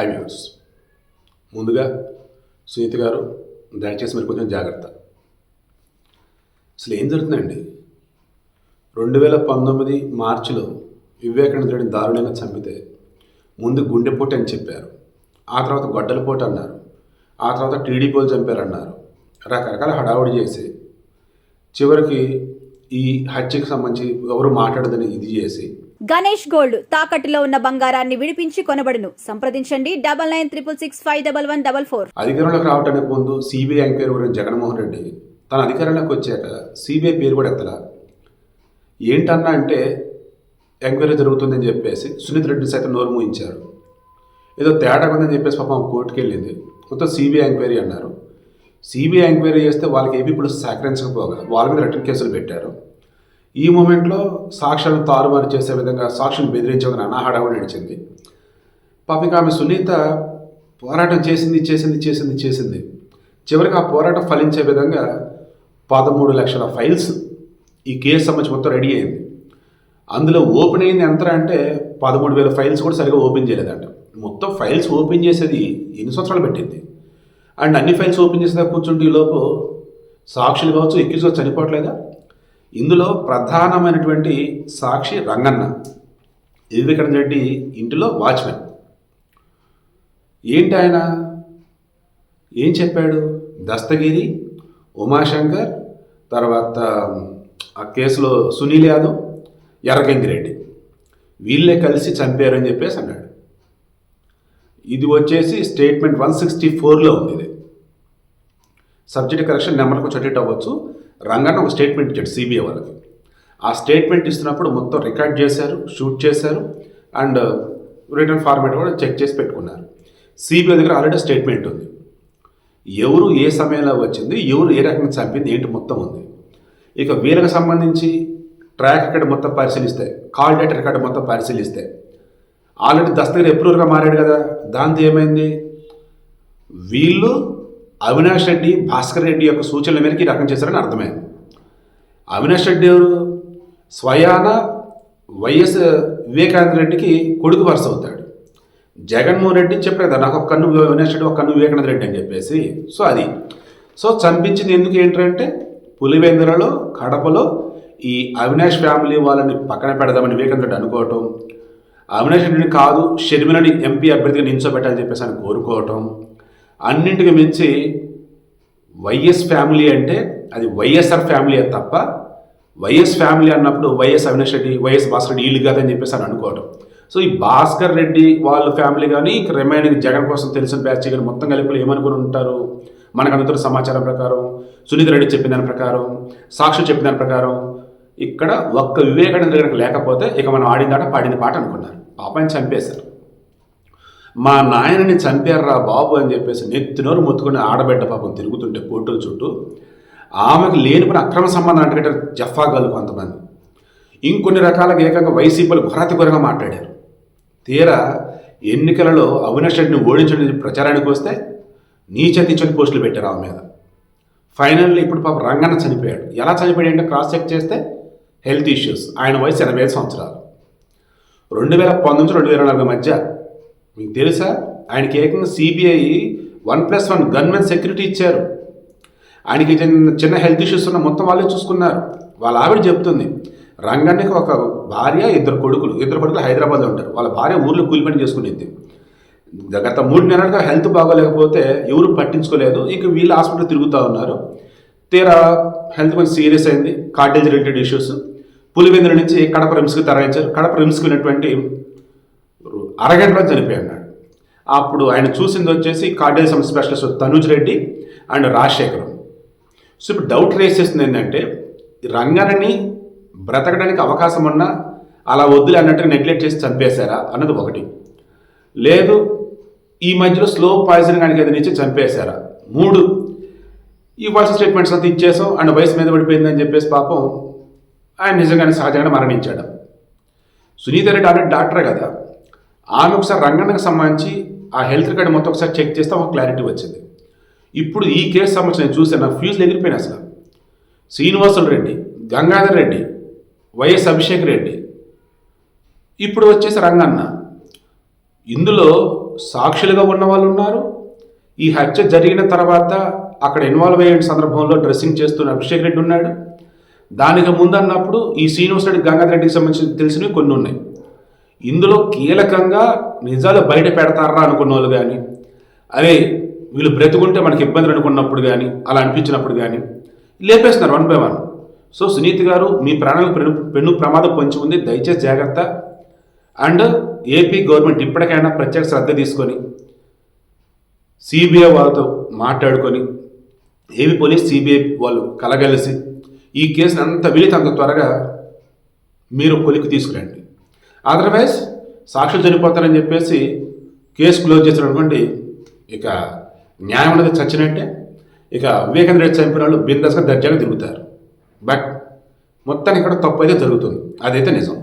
High views ముందుగా సునీత గారు దయచేసి మీరు కొంచెం జాగ్రత్త. అసలు ఏం జరుగుతుందండి? రెండు వేల పంతొమ్మిది మార్చిలో వివేకానందుడిని దారుణంగా చంపితే ముందు గుండెపోటు అని చెప్పారు. ఆ తర్వాత గొడ్డలపోటు అన్నారు. ఆ తర్వాత టీడీపీలు చంపారన్నారు. రకరకాల హడావుడి చేసి చివరికి ఈ హత్యకు సంబంధించి ఎవరు మాట్లాడదని ఇది చేసి గణేష్ గోల్డ్ తాకట్టులో ఉన్న బంగారాన్ని విడిపించి కొనబడును. సంప్రదించండి. Double nine triple six five double one double four. అధికారంలోకి రావడానికి ముందు సిబిఐ ఎంక్వైరీ గురించి జగన్మోహన్ రెడ్డి. తన అధికారంలోకి వచ్చాక సిబిఐ పేరు కూడా ఎత్తలా? ఏంటన్నా అంటే ఎంక్వైరీ జరుగుతుందని చెప్పేసి సునీత్ రెడ్డి సైతం నోరు మూయించారు. ఏదో తేడా ఉందని చెప్పేసి పాపం కోర్టుకి వెళ్ళింది. మొత్తం సిబిఐ ఎంక్వైరీ అన్నారు. సిబిఐ ఎంక్వైరీ చేస్తే వాళ్ళకి ఏపీ ఇప్పుడు సహకరించకపోగా వాళ్ళ మీద రిటర్న్ కేసులు పెట్టారు. ఈ మూమెంట్లో సాక్ష్యాలను తారుమారు చేసే విధంగా సాక్షులను బెదిరించే విధంగా అనాహడావుడు నడిచింది. పాపిక ఆమె సునీత పోరాటం చేసింది చేసింది చేసింది చేసింది. చివరికి ఆ పోరాటం ఫలించే విధంగా పదమూడు లక్షల ఫైల్స్ ఈ కేసు సంబంధించి మొత్తం రెడీ అయింది. అందులో ఓపెన్ అయింది ఎంత అంటే పదమూడు వేల ఫైల్స్ కూడా సరిగా ఓపెన్ చేయలేదంట. మొత్తం ఫైల్స్ ఓపెన్ చేసేది ఎన్ని సంవత్సరాలు పెట్టింది? అండ్ అన్ని ఫైల్స్ ఓపెన్ చేసేదా కూర్చుంటే ఈ లోపు సాక్షులు కావచ్చు ఎక్కించు చనిపోవట్లేదా? ఇందులో ప్రధానమైనటువంటి సాక్షి రంగన్న వివేకానంద రెడ్డి ఇంటిలో వాచ్మెన్. ఏంటి ఆయన? ఏం చెప్పాడు? దస్తగిరి ఉమాశంకర్ తర్వాత ఆ కేసులో సునీల్ యాదవ్ ఎర్రగంగిరెడ్డి వీళ్ళే కలిసి చంపారని చెప్పేసి అన్నాడు. ఇది వచ్చేసి స్టేట్మెంట్ వన్ సిక్స్టీ ఫోర్లో ఉంది ఇది. సబ్జెక్ట్ కరెక్షన్ నెంబర్ కొంచెం అవ్వచ్చు రంగన్న ఒక స్టేట్మెంట్ ఇచ్చాడు సిబిఐ వాళ్ళకి. ఆ స్టేట్మెంట్ ఇస్తున్నప్పుడు మొత్తం రికార్డ్ చేశారు షూట్ చేశారు అండ్ రిటర్న్ ఫార్మాట్ కూడా చెక్ చేసి పెట్టుకున్నారు. సిబిఐ దగ్గర ఆల్రెడీ స్టేట్మెంట్ ఉంది. ఎవరు ఏ సమయంలో వచ్చింది ఎవరు ఏ రకంగా చంపింది ఏంటి మొత్తం ఉంది. ఇక వీళ్ళకి సంబంధించి ట్రాక్ రికార్డ్ మొత్తం పరిశీలిస్తే కాల్ డేటా రికార్డ్ మొత్తం పరిశీలిస్తే ఆల్రెడీ దస్తగిరి ఎప్రూవర్గా మారాడు కదా దాంతో ఏమైంది? వీళ్ళు అవినాష్ రెడ్డి భాస్కర్ రెడ్డి యొక్క సూచనల మేరకు ఈ రకం చేశారని అర్థమైంది. అవినాష్ రెడ్డి ఎవరు? స్వయాన వైఎస్ వివేకానంద రెడ్డికి కొడుకు వరుస అవుతాడు. జగన్మోహన్ రెడ్డి చెప్పారు కదా నాకు ఒక కన్ను అవినాష్ రెడ్డి ఒక కన్ను వివేకానంద రెడ్డి అని చెప్పేసి. సో అది. సో చనిపించింది ఎందుకు ఏంటంటే పులివెందులలో కడపలో ఈ అవినాష్ ఫ్యామిలీ వాళ్ళని పక్కన పెడదామని వివేకానంద రెడ్డి అనుకోవటం అవినాష్ రెడ్డిని కాదు షర్మిలని ఎంపీ అభ్యర్థిగా నించోబెట్టాలని చెప్పేసి అని కోరుకోవటం అన్నింటికి మించి వైఎస్ ఫ్యామిలీ అంటే అది వైఎస్ఆర్ ఫ్యామిలీ తప్ప వైఎస్ ఫ్యామిలీ అన్నప్పుడు వైఎస్ అవినాష్ రెడ్డి వైఎస్ భాస్కర్ రెడ్డి వీళ్ళు కాదని చెప్పేసి అని అనుకోవటం. సో ఈ భాస్కర్ రెడ్డి వాళ్ళ ఫ్యామిలీ కానీ ఇక రిమైనింగ్ జగన్ కోసం తెలిసిన బ్యాచ్ కానీ మొత్తం కలిపి ఏమనుకుని ఉంటారు? మనకు అందుతున్న సమాచారం ప్రకారం సునీత రెడ్డి చెప్పిన దాని ప్రకారం సాక్షి చెప్పిన దాని ప్రకారం ఇక్కడ ఒక్క వివేకానంద రెడ్డి లేకపోతే ఇక మనం ఆడిన దాట పాడిన పాట అనుకున్నారు. పాపాన్ని చంపేశారు. మా నాయనని చంపారా బాబు అని చెప్పేసి నెత్తినోరు మొత్తుకుని ఆడబిడ్డ పాపం తిరుగుతుంటే కోర్టుల చుట్టూ ఆమెకు లేనిపోయిన అక్రమ సంబంధం అంటే జఫాగాలు కొంతమంది. ఇంకొన్ని రకాలుగా ఏకంగా వైసీపీలు ఘోరాతి ఘోరంగా మాట్లాడారు. తీరా ఎన్నికలలో అవినాష్ రెడ్డిని ఓడించడం ప్రచారానికి వస్తే నీచ పోస్టులు పెట్టారు ఆమె మీద. ఫైనల్లీ ఇప్పుడు పాప రంగన్న చనిపోయాడు. ఎలా చనిపోయాడు అంటే క్రాస్ చెక్ చేస్తే హెల్త్ ఇష్యూస్. ఆయన వయసు ఎనభై ఐదు సంవత్సరాలు. రెండు వేల పంతొమ్మిది రెండు వేల నాలుగు మధ్య మీకు తెలుసా? ఆయనకి ఏకంగా CBI one plus one gunmen security ఇచ్చారు. ఆయనకి చిన్న చిన్న హెల్త్ ఇష్యూస్ ఉన్న మొత్తం వాళ్ళే చూసుకున్నారు. వాళ్ళ ఆవిడ చెప్తుంది రంగానికి ఒక భార్య ఇద్దరు కొడుకులు ఇద్దరు కొడుకులు హైదరాబాద్లో ఉంటారు. వాళ్ళ భార్య ఊర్లో కూలి పని చేసుకునేది. గత మూడు నెలలుగా హెల్త్ బాగోలేకపోతే ఎవరు పట్టించుకోలేదు. ఇక వీళ్ళు హాస్పిటల్ తిరుగుతూ ఉన్నారు. తీరా హెల్త్ కొంచెం సీరియస్ అయింది. Carthage related issues. పులివెందుల నుంచి కడప రిమ్స్కి తరలించారు. కడప రిమ్స్కి ఉన్నటువంటి అరగంటలో చనిపోయి అన్నాడు అప్పుడు ఆయన చూసింది వచ్చేసి cardiology specialist Tanuj Reddy and Rajasekharam. So ఇప్పుడు డౌట్ రేస్ చేస్తుంది ఏంటంటే రంగనని బ్రతకడానికి అవకాశం ఉన్నా అలా వద్దులే అన్నట్టుగా నెగ్లెక్ట్ చేసి చంపేశారా అన్నది ఒకటి. లేదు ఈ మధ్యలో స్లో పాయిజన్ కానీ ఏదైనా ఇచ్చి చంపేశారా? మూడు. ఈ వాయిస్ స్టేట్మెంట్స్ అంతా ఇచ్చేసాం అండ్ వయసు మీద పడిపోయిందని చెప్పేసి పాపం ఆయన నిజంగానే సహజంగానే మరణించాడు. సునీత రెడ్డి ఆల్రెడీ డాక్టరే కదా. ఆమె ఒకసారి రంగన్నకు సంబంధించి ఆ హెల్త్ రికార్డ్ మొత్తం ఒకసారి చెక్ చేస్తే ఒక క్లారిటీ వచ్చింది. ఇప్పుడు ఈ కేసు సంబంధించి నేను చూసాను నా ఫ్యూజ్లు ఎగిరిపోయినాయి అసలు. శ్రీనివాసులు రెడ్డి గంగాధర్ రెడ్డి వైఎస్ అభిషేక్ రెడ్డి. ఇప్పుడు వచ్చేసి రంగన్న. ఇందులో సాక్షులుగా ఉన్న వాళ్ళు ఉన్నారు. ఈ హత్య జరిగిన తర్వాత అక్కడ ఇన్వాల్వ్ అయ్యే సందర్భంలో డ్రెస్సింగ్ చేస్తున్న అభిషేక్ రెడ్డి ఉన్నాడు. దానికి ముందు అన్నప్పుడు ఈ శ్రీనివాస్ రెడ్డి గంగాధర్ రెడ్డికి సంబంధించి తెలిసినవి కొన్ని ఉన్నాయి. ఇందులో కీలకంగా నిజాలు బయట పెడతారా అనుకున్న వాళ్ళు కానీ అరే వీళ్ళు బ్రతుకుంటే మనకి ఇబ్బందులు అనుకున్నప్పుడు కానీ అలా అనిపించినప్పుడు కానీ లేపేస్తున్నారు one by one so Sunith garu మీ ప్రాణాలకు పెను పెను ప్రమాదం పొంచి ఉంది. దయచేసి జాగ్రత్త. అండ్ ఏపీ గవర్నమెంట్ ఇప్పటికైనా ప్రత్యేక శ్రద్ధ తీసుకొని సిబిఐ వాళ్ళతో మాట్లాడుకొని ఏపీ పోలీస్ సిబిఐ వాళ్ళు కలగలిసి ఈ కేసుని అంత వీలైతే అంత త్వరగా మీరు కొలికి తీసుకురండి. అదర్వైజ్ సాక్షులు చనిపోతారని చెప్పేసి కేసు క్లోజ్ చేశారు అనుకోండి ఇక న్యాయం అనేది చచ్చినట్టే ఇక వివేకానంద రెడ్డి చంపిన వాళ్ళు బిందస్గా దర్జాగా తిరుగుతారు. బట్ మొత్తానికి ఇక్కడ తప్పు అయితే జరుగుతుంది. అదైతే నిజం.